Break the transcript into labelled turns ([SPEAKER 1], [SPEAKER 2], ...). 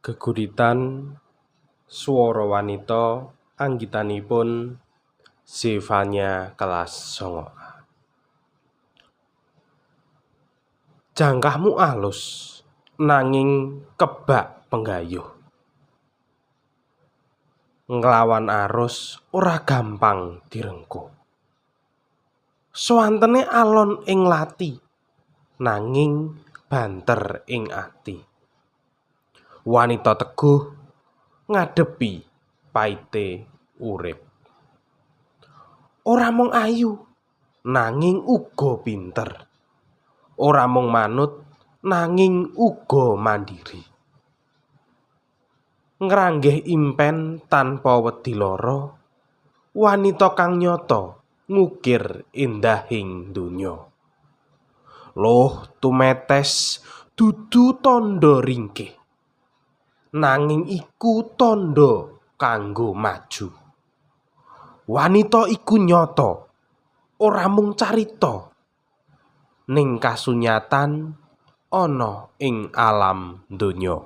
[SPEAKER 1] Geguritan swara wanita anggitanipun Zefania kelas songo. Jangkahmu alus nanging kebak penggayuh. Nglawan arus ora gampang direngkuh. Swantene alon ing lati nanging banter ing ati Wanita teguh ngadepi paite urip. Ora mung ayu nanging uga pinter. Ora mung manut nanging uga mandiri. Ngranggeh impen tanpa wedi lara Wanita kang nyata ngukir endahing donya. Luh tumetes dudu tandha ringkih Nanging iku tandha kanggo maju. Wanita iku nyata ora mung carita. Ning kasunyatan ana ing alam donya